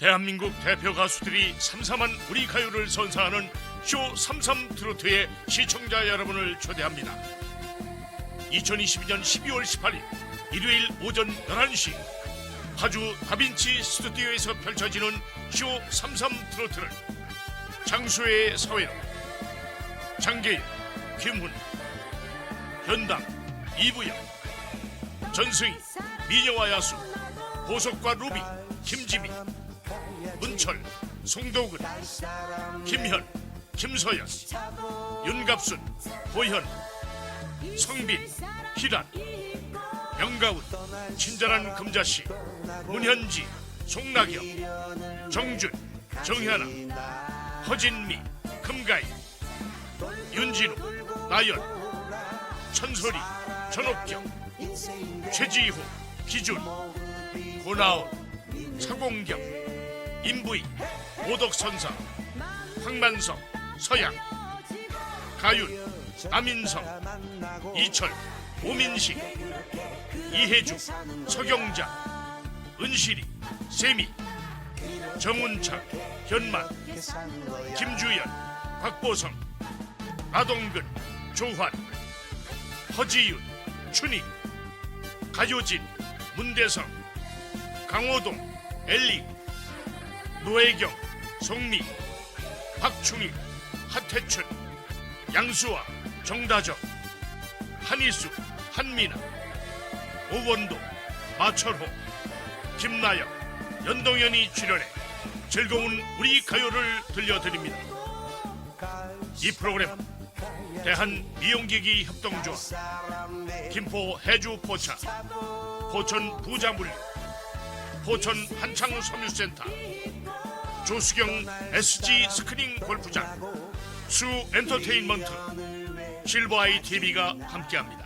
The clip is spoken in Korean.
대한민국 대표 가수들이 삼삼한 우리 가요를 선사하는 쇼 삼삼 트로트의 시청자 여러분을 초대합니다. 2022년 12월 18일 일요일 오전 11시 파주 다빈치 스튜디오에서 펼쳐지는 쇼 삼삼 트로트를 장수의 사회로 장계일, 김훈, 현당, 이부영, 전승희, 미녀와 야수, 보석과 루비, 김지미, 문철, 송도근, 김현, 김서연, 윤갑순, 호현, 성빈, 희란, 명가운, 친절한 금자씨, 문현지, 송나경, 정준, 정현아, 허진미, 금가희, 윤진우, 나연, 천소리, 전옥경, 최지호, 기준, 고나온, 차공경, 임부희, 오덕선사, 황만성, 서양, 가윤, 남인성, 이철, 오민식, 이혜주, 서경자, 은실이, 세미, 정운창, 현만, 김주연, 박보성, 나동근, 조환, 허지윤, 춘희, 가요진, 문대성, 강호동, 엘리, 노혜경, 송미, 박충희, 하태춘, 양수아, 정다정, 한희수, 한미나, 오원도, 마철호, 김나영, 연동현이 출연해 즐거운 우리 가요를 들려드립니다. 이 프로그램 대한 미용기기 협동조합 김포 해주 포차 포천 부자물류 포천 한창 섬유센터 조수경 SG 스크린 골프장 수 엔터테인먼트 실버아이 TV가 함께합니다.